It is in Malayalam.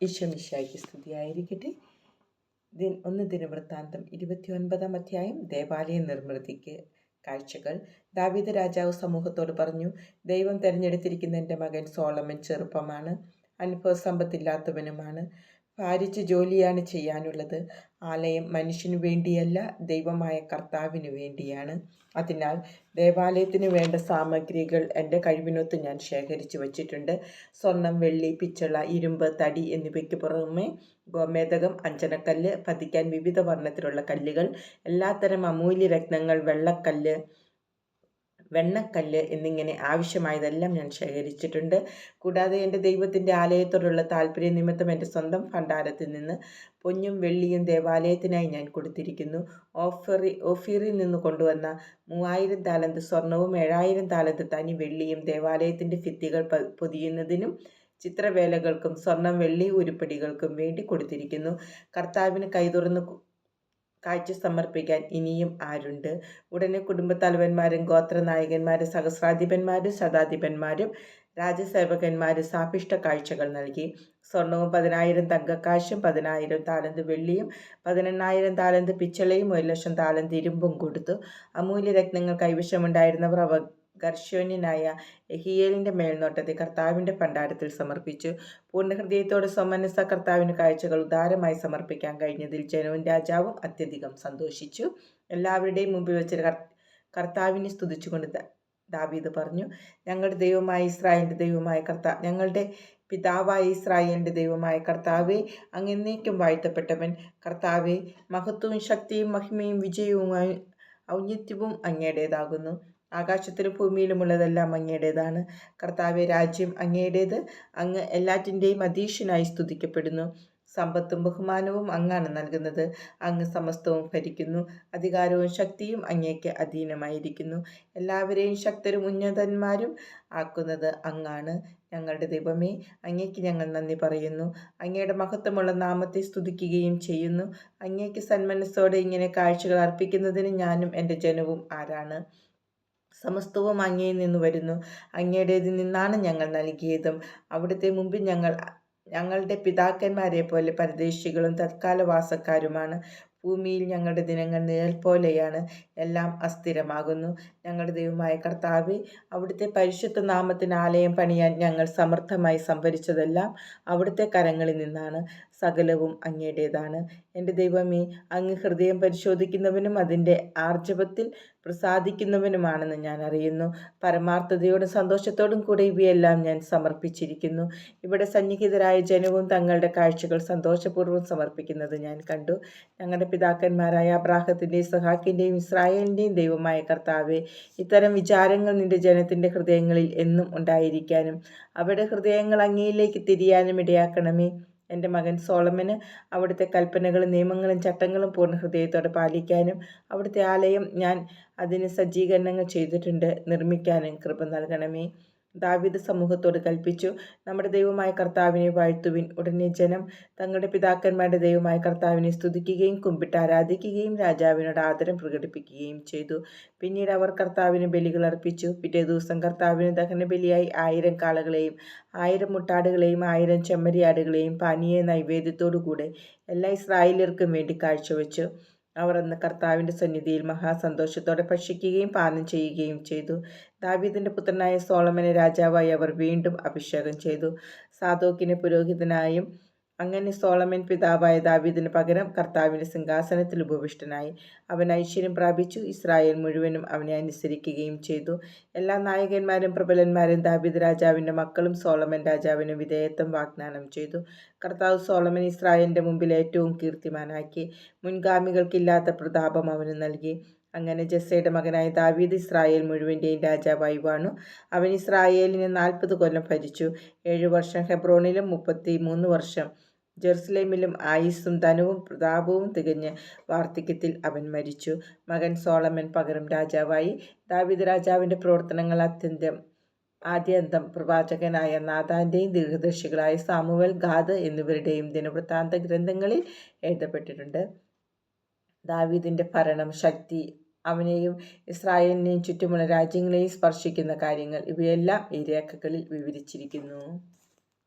ഈശ്വമിശായിക്ക് സ്തുതിയായിരിക്കട്ടെ. ദിൻ ഒന്ന് ദിനവൃത്താന്തം ഇരുപത്തി ഒൻപതാം അധ്യായം. ദേവാലയ നിർമ്മിതിക്ക് കാഴ്ചകൾ. ദാവീദ രാജാവ് സമൂഹത്തോട് പറഞ്ഞു ദൈവം തിരഞ്ഞെടുത്തിരിക്കുന്ന എന്റെ മകൻ സോളമൻ ചെറുപ്പമാണ്. അനുഭവ സമ്പത്തില്ലാത്തവനുമാണ്. ഭാരിച്ച ജോലിയാണ് ചെയ്യാനുള്ളത്. ആലയം മനുഷ്യനു വേണ്ടിയല്ല ദൈവമായ കർത്താവിന് വേണ്ടിയാണ്. അതിനാൽ ദേവാലയത്തിന് വേണ്ട സാമഗ്രികൾ എന്റെ കഴിവിനൊത്ത് ഞാൻ ശേഖരിച്ചു വച്ചിട്ടുണ്ട്. സ്വർണം വെള്ളി പിച്ചള ഇരുമ്പ് തടി എന്നിവയ്ക്ക് പുറമെ ഗോമേതകം അഞ്ചനക്കല്ല് പതിക്കാൻ വിവിധ വർണത്തിലുള്ള കല്ലുകൾ എല്ലാത്തരം അമൂല്യ രത്നങ്ങൾ വെള്ളക്കല്ല് വെണ്ണക്കല്ല് എന്നിങ്ങനെ ആവശ്യമായതെല്ലാം ഞാൻ ശേഖരിച്ചിട്ടുണ്ട്. കൂടാതെ എന്റെ ദൈവത്തിന്റെ ആലയത്തോടുള്ള താല്പര്യ നിമിത്തം എന്റെ സ്വന്തം ഭണ്ഡാരത്തിൽ നിന്ന് പൊന്നും വെള്ളിയും ദേവാലയത്തിനായി ഞാൻ കൊടുത്തിരിക്കുന്നു. ഓഫറി ഓഫീറിൽ നിന്ന് കൊണ്ടുവന്ന മൂവായിരം താലന്ത് സ്വർണവും ഏഴായിരം താലന്ത് തനി വെള്ളിയും ദേവാലയത്തിന്റെ ഭിത്തികൾ പൊതിയുന്നതിനും ചിത്രവേലകൾക്കും സ്വർണം വെള്ളി ഉരുപ്പടികൾക്കും വേണ്ടി കൊടുത്തിരിക്കുന്നു. കർത്താവിന് കൈതുറന്ന് കാഴ്ച സമർപ്പിക്കാൻ ഇനിയും ആരുണ്ട്? ഉടനെ കുടുംബത്തലവന്മാരും ഗോത്രനായകന്മാരും സഹസ്രാധിപന്മാരും ശതാധിപന്മാരും രാജസേവകന്മാരും സാഭിഷ്ട കാഴ്ചകൾ നൽകി. സ്വർണവും പതിനായിരം തങ്കക്കാശും പതിനായിരം താലന്ത് വെള്ളിയും പതിനെണ്ണായിരം താലന്ത് പിച്ചളയും ഒരു ലക്ഷം താലന്ത് ഇരുമ്പും കൊടുത്തു. അമൂല്യ രത്നങ്ങൾ കൈവശമുണ്ടായിരുന്നവർ അവ ഗർഷോന്യനായ എഹിയേലിന്റെ മേൽനോട്ടത്തെ കർത്താവിന്റെ ഭണ്ഡാരത്തിൽ സമർപ്പിച്ചു. പൂർണഹൃദയത്തോടെ സ്വമനസ കർത്താവിന് കാഴ്ചകൾ ഉദാരമായി സമർപ്പിക്കാൻ കഴിഞ്ഞതിൽ ജനവും രാജാവും അത്യധികം സന്തോഷിച്ചു. എല്ലാവരുടെയും മുമ്പിൽ വെച്ച് കർത്താവിനെ സ്തുതിച്ചുകൊണ്ട് ദാവീദ് പറഞ്ഞു ഞങ്ങളുടെ ദൈവമായ ഇസ്രായേലിന്റെ ദൈവമായ കർത്താ ഞങ്ങളുടെ പിതാവായ ഇസ്രായേലിന്റെ ദൈവമായ കർത്താവെ അങ്ങനേക്കും വാഴ്ത്തപ്പെട്ടവൻ കർത്താവെ മഹത്വവും ശക്തിയും മഹിമയും വിജയവും ഔന്നിത്യവും അങ്ങയുടേതാകുന്നു ആകാശത്തിലും ഭൂമിയിലുമുള്ളതെല്ലാം അങ്ങയുടേതാണ്. കർത്താവെ രാജ്യം അങ്ങയുടേത്. അങ്ങ് എല്ലാറ്റിന്റെയും അധീശനായി സ്തുതിക്കപ്പെടുന്നു. സമ്പത്തും ബഹുമാനവും അങ്ങാണ് നൽകുന്നത്. അങ്ങ് സമസ്തവും ഭരിക്കുന്നു. അധികാരവും ശക്തിയും അങ്ങേക്ക് അധീനമായിരിക്കുന്നു. എല്ലാവരെയും ശക്തരും ഉന്നതന്മാരും ആക്കുന്നത് അങ്ങാണ്. ഞങ്ങളുടെ ദൈവമേ അങ്ങേക്ക് ഞങ്ങൾ നന്ദി പറയുന്നു. അങ്ങയുടെ മഹത്വമുള്ള നാമത്തെ സ്തുതിക്കുകയും ചെയ്യുന്നു. അങ്ങേക്ക് സന്മനസ്സോടെ ഇങ്ങനെ കാഴ്ചകൾ അർപ്പിക്കുന്നതിന് ഞാനും എന്റെ ജനവും ആരാണ്? സമസ്തവും അങ്ങയിൽ നിന്ന് വരുന്നു. അങ്ങയുടേതിൽ നിന്നാണ് ഞങ്ങൾ നൽകിയതും. അവിടുത്തെ മുമ്പിൽ ഞങ്ങൾ ഞങ്ങളുടെ പിതാക്കന്മാരെ പോലെ പരദേശികളും തത്കാലവാസക്കാരുമാണ്. ഭൂമിയിൽ ഞങ്ങളുടെ ദിനങ്ങൾ നിഴൽ പോലെയാണ്. എല്ലാം അസ്ഥിരമാകുന്നു. ഞങ്ങളുടെ ദൈവമായ കർത്താവ് അവിടുത്തെ പരിശുദ്ധ നാമത്തിന് ആലയം പണിയാൻ ഞങ്ങൾ സമർത്ഥമായി സംഭരിച്ചതെല്ലാം അവിടുത്തെ കരങ്ങളിൽ നിന്നാണ്. സകലവും അങ്ങയുടേതാണ്. എന്റെ ദൈവമേ അങ്ങ് ഹൃദയം പരിശോധിക്കുന്നവനും അതിന്റെ ആർജവത്തിൽ പ്രസാദിക്കുന്നവനുമാണെന്ന് ഞാൻ അറിയുന്നു. പരമാർത്ഥതയോടും സന്തോഷത്തോടും കൂടെ ഇവയെല്ലാം ഞാൻ സമർപ്പിച്ചിരിക്കുന്നു. ഇവിടെ സന്നിഹിതരായ ജനവും തങ്ങളുടെ കാഴ്ചകൾ സന്തോഷപൂർവം സമർപ്പിക്കുന്നത് ഞാൻ കണ്ടു. ഞങ്ങളുടെ പിതാക്കന്മാരായ അബ്രാഹത്തിന്റെയും സഹാക്കിന്റെയും ഇസ്രായേലിന്റെയും ദൈവമായ കർത്താവെ ഇത്തരം വിചാരങ്ങൾ നിന്റെ ജനത്തിന്റെ ഹൃദയങ്ങളിൽ എന്നും ഉണ്ടായിരിക്കാനും അവരുടെ ഹൃദയങ്ങൾ അങ്ങയിലേക്ക് തിരിയാനും ഇടയാക്കണമേ. എന്റെ മകൻ സോളമന് അവിടുത്തെ കൽപ്പനകളും നിയമങ്ങളും ചട്ടങ്ങളും പൂർണ ഹൃദയത്തോടെ പാലിക്കാനും അവിടുത്തെ ആലയം ഞാൻ അതിന് സജ്ജീകരണങ്ങൾ ചെയ്തിട്ടുണ്ട്. നിർമ്മിക്കാനും കൃപ നൽകണമേ. ദാവിദ് സമൂഹത്തോട് കൽപ്പിച്ചു. നമ്മുടെ ദൈവമായ കർത്താവിനെ വാഴ്ത്തുവിൻ. ഉടനെ ജനം തങ്ങളുടെ പിതാക്കന്മാരുടെ ദൈവമായ കർത്താവിനെ സ്തുതിക്കുകയും കുമ്പിട്ട് ആരാധിക്കുകയും രാജാവിനോട് ആദരം പ്രകടിപ്പിക്കുകയും ചെയ്തു. പിന്നീട് അവർ കർത്താവിന് ബലികൾ അർപ്പിച്ചു. പിറ്റേ ദിവസം കർത്താവിന് ദഹനബലിയായി ആയിരം കാളകളെയും ആയിരം മുട്ടാടുകളെയും ആയിരം ചെമ്മരിയാടുകളെയും പാനീയ നൈവേദ്യത്തോടുകൂടെ എല്ലാ ഇസ്രായേലർക്കും വേണ്ടി കാഴ്ചവെച്ചു. അവർ അന്ന് കർത്താവിന്റെ സന്നിധിയിൽ മഹാസന്തോഷത്തോടെ ഭക്ഷിക്കുകയും പാനം ചെയ്യുകയും ചെയ്തു. ദാവീദിന്റെ പുത്രനായ സോളമനെ രാജാവായി അവർ വീണ്ടും അഭിഷേകം ചെയ്തു. സാധോക്കിനെ പുരോഹിതനായും അങ്ങനെ സോളമൻ പിതാവായ ദാവീദിന് പകരം കർത്താവിന്റെ സിംഹാസനത്തിൽ ഉപവിഷ്ടനായി. അവൻ ഐശ്വര്യം പ്രാപിച്ചു. ഇസ്രായേൽ മുഴുവനും അവനെ അനുസരിക്കുകയും ചെയ്തു. എല്ലാ നായകന്മാരും പ്രബലന്മാരും ദാവീദ് രാജാവിന്റെ മക്കളും സോളമൻ രാജാവിന് വിധേയത്വം വാഗ്ദാനം ചെയ്തു. കർത്താവ് സോളമൻ ഇസ്രായേലിന്റെ മുമ്പിൽ ഏറ്റവും കീർത്തിമാനാക്കി. മുൻഗാമികൾക്കില്ലാത്ത പ്രതാപം അവന് നൽകി. അങ്ങനെ ജസ്സയുടെ മകനായ ദാവീദ് ഇസ്രായേൽ മുഴുവന്റെയും രാജാവായി വാണു. അവൻ ഇസ്രായേലിനെ നാൽപ്പത് കൊല്ലം ഭരിച്ചു. ഏഴു വർഷം ഹെബ്രോണിലും മുപ്പത്തി മൂന്ന് വർഷം ജെറുസലേമിലും ആയുസ്സും ധനവും പ്രതാപവും തികഞ്ഞ് വാർദ്ധക്യത്തിൽ അവൻ മരിച്ചു. മകൻ സോളമൻ പകരം രാജാവായി. ദാവിദ് രാജാവിന്റെ പ്രവർത്തനങ്ങൾ അത്യന്തം ആദ്യന്തം പ്രവാചകനായ നാഥാന്റെയും ദീർഘദർശികളായ സാമുവൽ ഗാദ് എന്നിവരുടെയും ദിനവൃത്താന്ത ഗ്രന്ഥങ്ങളിൽ എഴുതപ്പെട്ടിട്ടുണ്ട്. ദാവീദിന്റെ ഭരണം ശക്തി അവനെയും ഇസ്രായേലിനെയും ചുറ്റുമുള്ള രാജ്യങ്ങളെയും സ്പർശിക്കുന്ന കാര്യങ്ങൾ ഇവയെല്ലാം ഈ രേഖകളിൽ വിവരിച്ചിരിക്കുന്നു.